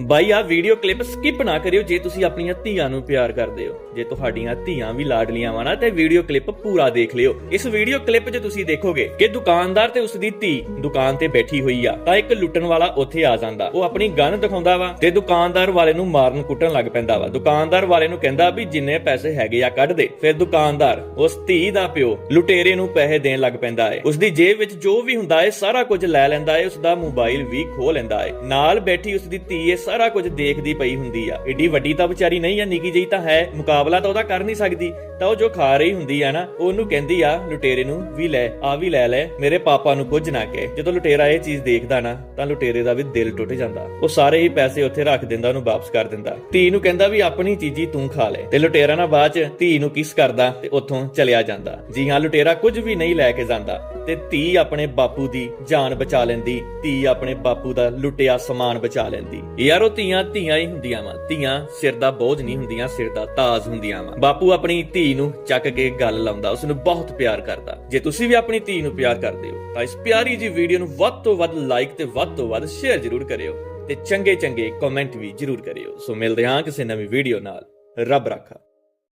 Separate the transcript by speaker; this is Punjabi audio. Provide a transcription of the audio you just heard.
Speaker 1: ਬਾਈ ਆ ਵੀਡੀਓ ਕਲਿੱਪ ਸਕਿਪ ਨਾ ਕਰਿਓ ਜੇ ਤੁਸੀਂ ਆਪਣੀਆਂ ਧੀਆਂ ਨੂੰ ਪਿਆਰ ਕਰਦੇ ਹੋ। ਜੇ ਤੁਹਾਡੀਆਂ ਧੀਆਂ ਵੀ ਲਾਡਲੀਆਂ ਵਾ ਨਾ, ਤੇ ਵੀਡੀਓ ਕਲਿੱਪ ਪੂਰਾ ਦੇਖ ਲਿਓ। ਇਸ ਵੀਡੀਓ ਕਲਿੱਪ 'ਚ ਤੁਸੀਂ ਦੇਖੋਗੇ ਕਿ ਦੁਕਾਨਦਾਰ ਤੇ ਉਸ ਦੀ ਧੀ ਦੁਕਾਨ ਤੇ ਬੈਠੀ ਹੋਈ ਆ, ਤਾਂ ਇੱਕ ਲੁੱਟਣ ਵਾਲਾ ਉੱਥੇ ਆ ਜਾਂਦਾ। ਉਹ ਆਪਣੀ ਗਨ ਦਿਖਾਉਂਦਾ ਵਾ ਤੇ ਦੁਕਾਨਦਾਰ ਵਾਲੇ ਨੂੰ ਮਾਰਨ ਕੁੱਟਣ ਲੱਗ ਪੈਂਦਾ ਵਾ। ਦੁਕਾਨਦਾਰ ਵਾਲੇ ਨੂੰ ਕਹਿੰਦਾ ਵੀ ਜਿੰਨੇ ਪੈਸੇ ਹੈਗੇ ਆ ਕੱਢ ਦੇ। ਫਿਰ ਦੁਕਾਨਦਾਰ ਉਸ ਧੀ ਦਾ ਪਿਓ ਲੁਟੇਰੇ ਨੂੰ ਪੈਸੇ ਦੇਣ ਲੱਗ ਪੈਂਦਾ ਹੈ ਉਸ ਦੀ ਜੇਬ ਵਿੱਚ ਜੋ ਵੀ ਹੁੰਦਾ ਹੈ ਸਾਰਾ ਕੁਝ ਲੈ ਲੈਂਦਾ ਹੈ ਉਸ ਦਾ ਮੋਬਾਈਲ ਵੀ ਖੋਹ ਲੈਂਦਾ ਹੈ ਨਾਲ ਬੈਠੀ ਉਸ ਦੀ ਧੀ ਇਸ ਸਾਰਾ ਕੁਝ ਦੇਖਦੀ ਪਈ ਹੁੰਦੀ ਆ। ਏਡੀ ਵੱਡੀ ਤਾਂ ਵਿਚਾਰੀ ਨਹੀਂ ਆ, ਨਿੱਕੀ ਜਿਹੀ ਤਾਂ ਹੈ। ਮੁਕਾਬਲਾ ਤਾਂ ਉਹਦਾ ਕਰ ਨਹੀਂ ਸਕਦੀ। ਤਾਂ ਉਹ ਜੋ ਖਾ ਰਹੀ ਹੁੰਦੀ ਆ ਨਾ ਉਹਨੂੰ ਕਹਿੰਦੀ ਆ, ਲੁਟੇਰੇ ਨੂੰ ਵੀ ਲੈ, ਆ ਵੀ ਲੈ ਲੈ, ਮੇਰੇ ਪਾਪਾ ਨੂੰ ਕੁਝ ਨਾ ਕਹਿ। ਜਦੋਂ ਲੁਟੇਰਾ ਇਹ ਚੀਜ਼ ਦੇਖਦਾ ਨਾ, ਤਾਂ ਲੁਟੇਰੇ ਦਾ ਵੀ ਦਿਲ ਟੁੱਟ ਜਾਂਦਾ। ਉਹ ਸਾਰੇ ਹੀ ਪੈਸੇ ਉੱਥੇ ਰੱਖ ਦਿੰਦਾ, ਉਹਨੂੰ ਵਾਪਸ ਕਰ ਦਿੰਦਾ। ਧੀ ਨੂੰ ਕਹਿੰਦਾ ਵੀ ਆਪਣੀ ਚੀਜ਼ੀ ਤੂੰ ਖਾ ਲੈ। ਤੇ ਲੁਟੇਰਾ ਨਾ ਬਾਅਦ ਚ ਧੀ ਨੂੰ ਕਿਸ ਕਰਦਾ ਤੇ ਉੱਥੋਂ ਚਲਿਆ ਜਾਂਦਾ। ਜੀ ਹਾਂ, ਲੁਟੇਰਾ ਕੁਝ ਵੀ ਨਹੀਂ ਲੈ ਕੇ ਜਾਂਦਾ। ਤੇ ਧੀ ਆਪਣੇ ਬਾਪੂ ਦੀ ਜਾਨ ਬਚਾ ਲੈਂਦੀ। ਧੀ ਆਪਣੇ ਬਾਪੂ ਦਾ ਲੁੱਟਿਆ ਸਮਾਨ ਬਚਾ ਲੈਂਦੀ। ਯਾਰ ਉਹ ਧੀਆਂ ਧੀਆਂ ਹੀ ਹੁੰਦੀਆਂ ਵਾ। ਧੀਆਂ ਸਿਰ ਦਾ ਬੋਝ ਨਹੀਂ ਹੁੰਦੀਆਂ, ਸਿਰ ਦਾ ਤਾਜ ਹੁੰਦੀਆਂ ਵਾ। ਬਾਪੂ ਆਪਣੀ ਧੀ ਧੀ ਨੂੰ ਚੱਕ ਕੇ ਗੱਲ ਲਾਉਂਦਾ ਉਸ ਨੂੰ ਬਹੁਤ ਪਿਆਰ ਕਰਦਾ। ਜੇ ਤੁਸੀਂ ਵੀ ਆਪਣੀ ਧੀ ਨੂੰ ਪਿਆਰ ਕਰਦੇ ਹੋ, ਤਾਂ ਇਸ ਪਿਆਰੀ ਜੀ ਵੀਡੀਓ ਨੂੰ ਵੱਧ ਤੋਂ ਵੱਧ ਲਾਈਕ ਤੇ ਵੱਧ ਤੋਂ ਵੱਧ ਸ਼ੇਅਰ ਜ਼ਰੂਰ ਕਰਿਓ ਤੇ ਚੰਗੇ ਚੰਗੇ ਕਮੈਂਟ ਵੀ ਜ਼ਰੂਰ ਕਰਿਓ। ਸੋ ਮਿਲਦੇ ਹਾਂ ਕਿਸੇ ਨਵੀਂ ਵੀਡੀਓ ਨਾਲ। ਰੱਬ ਰਾਖਾ।